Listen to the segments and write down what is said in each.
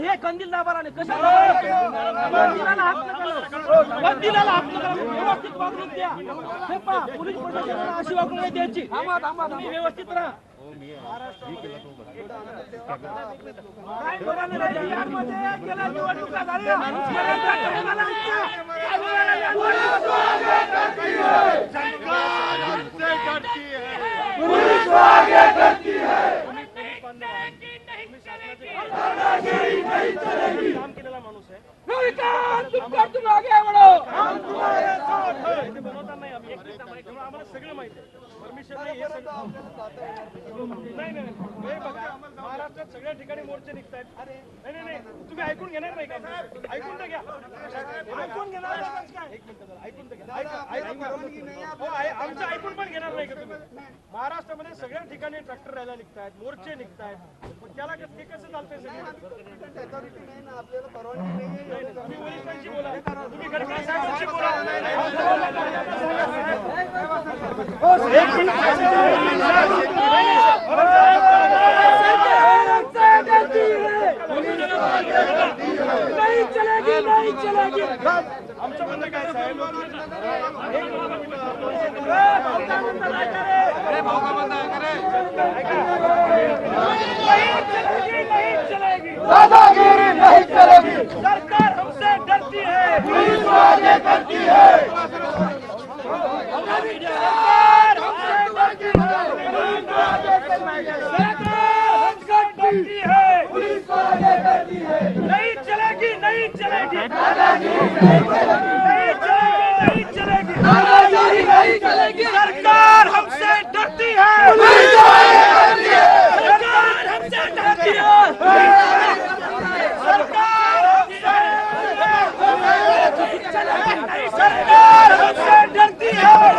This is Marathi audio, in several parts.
हे कंदील दाबार आले कशाला कंदिलाला हात नका लावू. कंदिलाला हात नका लावू. व्यवस्थित वागणूक द्या हे पहा पोलीस प्रशासनाला अशी वागणूक नाही द्यायची तुम्ही व्यवस्थित राहा काय बोलायला नाही. बिहारमध्ये गेल्या निवडणुका झाल्या. तुम कर तुम आगे बढ़ो बनवता नाही आम्ही एकटे माहिती आहे. आम्हाला सगळं माहिती नाही हे नाही. नाही नाही. महाराष्ट्रात सगळ्या ठिकाणी मोर्चे निघतायत. नाही नाही नाही. तुम्ही ऐकून घेणार नाही का? ऐकून तर घ्या. ऐकून घेणार नाही तर घ्या. आमचं पण घेणार नाही का तुम्ही? महाराष्ट्रामध्ये सगळ्या ठिकाणी ट्रॅक्टर रॅल्या निघतायत मोर्चे निघतायत. मग त्याला ते कसं चालतंय सगळं? तुम्ही पोलिसांशी बोला. तुम्ही गडकरी साहेबांशी नहीं चलेगी नहीं चलेगी काय साहेब नहीं चलेगी दादागिरी नहीं चलेगी सरकार हमसे डरती है पुलिस वाले डरती करती है सरकार हमसे डरती है सरकार हमसे डरती है पुलिस को आगे करती है नहीं चलेगी नहीं चलेगी दादागिरी नहीं चलेगी नहीं चलेगी नहीं चलेगी दादागिरी नहीं चलेगी सरकार हमसे डरती है पुलिस को आगे करती है सरकार हमसे डरती है सरकार हमसे सरकार हमसे डरती है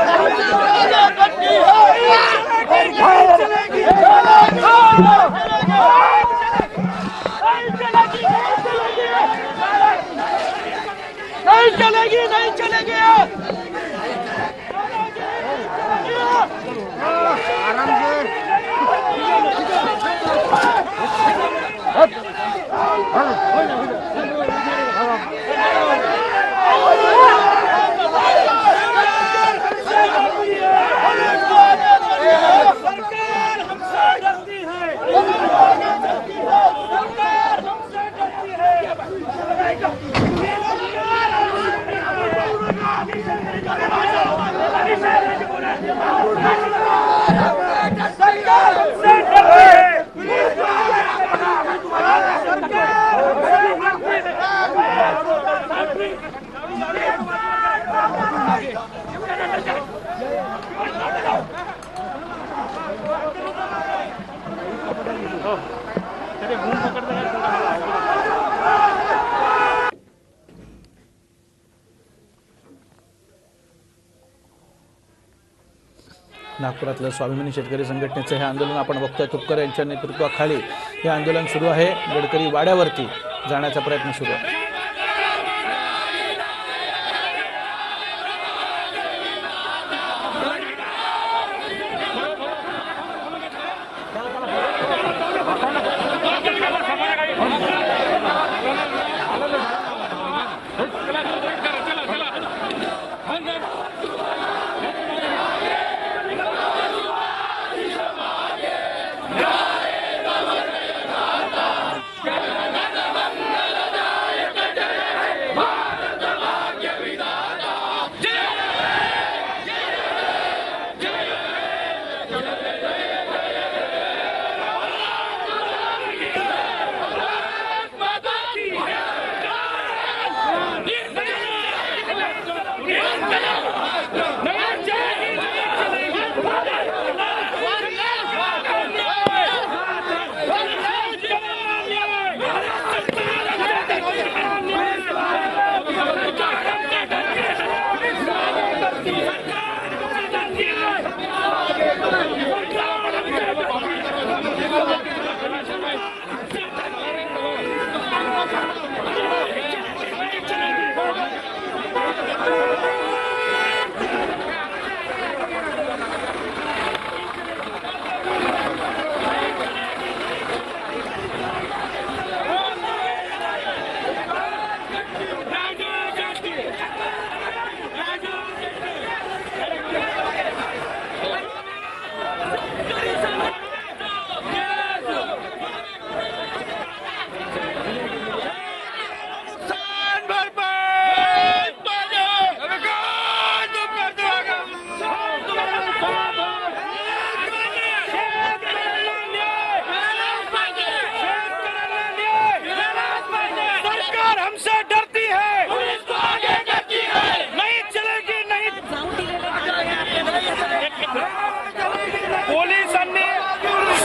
नहीं चलेगी नहीं चलेगी नहीं चलेगी सरकार हमसे डरती है सरकार हमसे डरती है सरकार हमसे डरती है सरकार हमसे डरती है नागपुरातलं स्वाभिमानी शेतकरी संघटनेचं हे आंदोलन आपण बघतोय. तुपकर यांच्या नेतृत्वाखाली हे आंदोलन सुरू आहे. गडकरी वाड्यावरती जाण्याचा प्रयत्न सुरू आहे. no, no.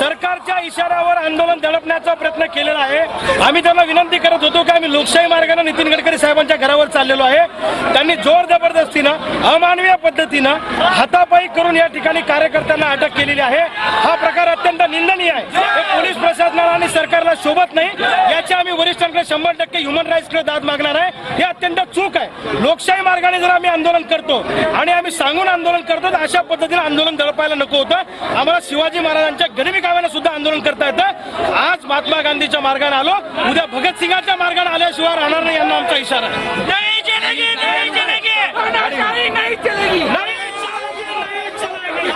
सरकारच्या इशाऱ्यावर आंदोलन दडपण्याचा प्रयत्न केलेला आहे. आम्ही त्यांना विनंती करत होतो की आम्ही लोकशाही मार्गाने नितीन गडकरी साहेबांच्या घरावर चाललेलो आहे. त्यांनी जोर जबरदस्तीनं अमानवीय पद्धतीनं हातापायी करून या ठिकाणी कार्यकर्त्यांना अटक केलेली आहे. हा प्रकार अत्यंत निंदनीय शोभत नाही. याची आम्ही वरिष्ठांकडे शंभर टक्के ह्युमन राईट्सकडे दाद मागणार आहे. हे अत्यंत चूक आहे. लोकशाही मार्गाने जर आम्ही आंदोलन करतो आणि आम्ही सांगून आंदोलन करतो तर अशा पद्धतीने आंदोलन दडपायला नको होतं. आम्हाला शिवाजी महाराजांच्या गरिबी काव्याने सुद्धा आंदोलन करता येतं. आज महात्मा गांधीच्या मार्गाने आलो. उद्या भगतसिंगाच्या मार्गाने आल्याशिवाय राहणार नाही यांना आमचा इशारा आहे नाही चलेगी, नाही चलेगी. नाही, नाही चलेगी. नाही चलेगी, नाही चलेगी. नाही चलेगी,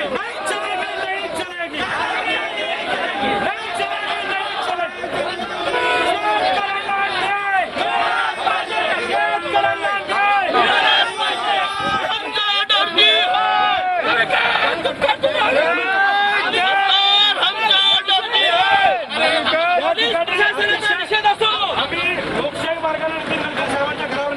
नाही चलेगी. नाही चलेगी, नाही चलेगी. शेतकऱ्यांना न्याय. शेतकऱ्यांना न्याय. आम्ही लोकशाही मार्गाने नितीन गडकरी साहेबांच्या घरावर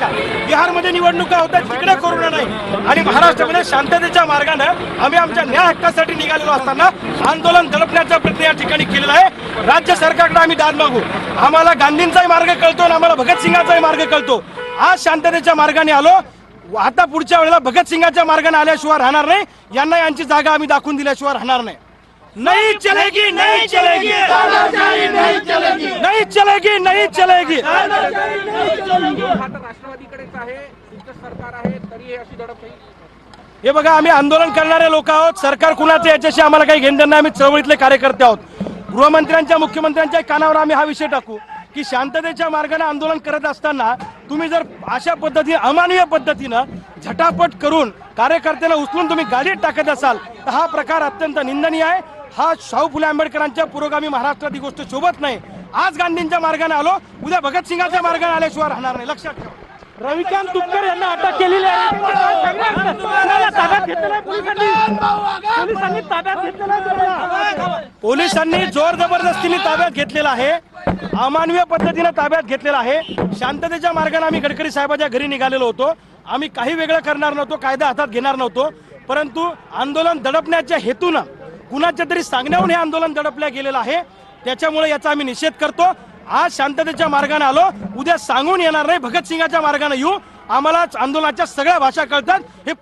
का बिहारमध्ये निवडणुका होतात तिकडे कोरोना नाही. आणि महाराष्ट्रामध्ये शांततेच्या मार्गानं आम्ही आमच्या न्याय हक्कासाठी निघालेलो असताना आंदोलन दडपण्याचा प्रयत्न या ठिकाणी केलेला आहे. राज्य सरकारकडे आम्ही दाद मागू. आम्हाला गांधींचाही मार्ग कळतो आणि आम्हाला भगतसिंगाचाही मार्ग कळतो. आज शांततेच्या मार्गाने आलो. आता पुढच्या वेळेला भगतसिंगाच्या मार्गाने आल्याशिवाय राहणार नाही. यांना यांची जागा आम्ही दाखवून दिल्याशिवाय राहणार नाही. नाही चलेगी नाही चलेगी. तानाशाही नहीं चलेगी. नाही चलेगी नाही चलेगी. हा राष्ट्रवादीकडेच आहे. सरकार आहे तरी हे अशी दडप नाही. हे बघा आम्ही आंदोलन करणारे लोक आहोत. सरकार कुणाचं याच्याशी आम्हाला काही घेणं नाही. आम्ही चळवळीतले कार्यकर्ते आहोत. गृहमंत्र्यांच्या मुख्यमंत्र्यांच्या कानावर आम्ही हा विषय टाकू की शांततेच्या मार्गाने आंदोलन करत असताना तुम्ही जर अशा पद्धतीने अमानवीय पद्धतीनं झटापट करून कार्यकर्त्यांना उचलून तुम्ही गाडीत टाकत असाल तर हा प्रकार अत्यंत निंदनीय आहे. हा शाहू फुले आंबेडकरांच्या पुरोगामी महाराष्ट्रात ही गोष्ट शोभत नाही. आज गांधींच्या मार्गाने आलो उद्या भगतसिंगाच्या मार्गाने आल्याशिवाय राहणार नाही. लक्षात ठेवा. रविकांत तुपकर यांना अटक केलेली आहे. ताब्यात घेतलेलं पोलिसांनी? ताब्यात घेतलेलं? पोलिसांनी जोर जबरदस्तीने ताब्यात घेतलेला आहे. अमानवीय पद्धतीने ताब्यात घेतलेला आहे. शांततेच्या मार्गाने आम्ही गडकरी साहेबाच्या घरी निघालेलो होतो. आम्ही काही वेगळं करणार नव्हतो कायदा हातात घेणार नव्हतो. परंतु आंदोलन दडपण्याच्या हेतूनं कुणाच्या तरी सांगण्याहून हे आंदोलन दडपल्या गेलेलं आहे. त्याच्यामुळे याचा आम्ही निषेध करतो. आज शांततेच्या मार्गाने आलो. उद्या सांगून येणार नाही. भगतसिंगाच्या मार्गाने येऊ. आम्हाला आंदोलनाच्या सगळ्या भाषा कळतात. हे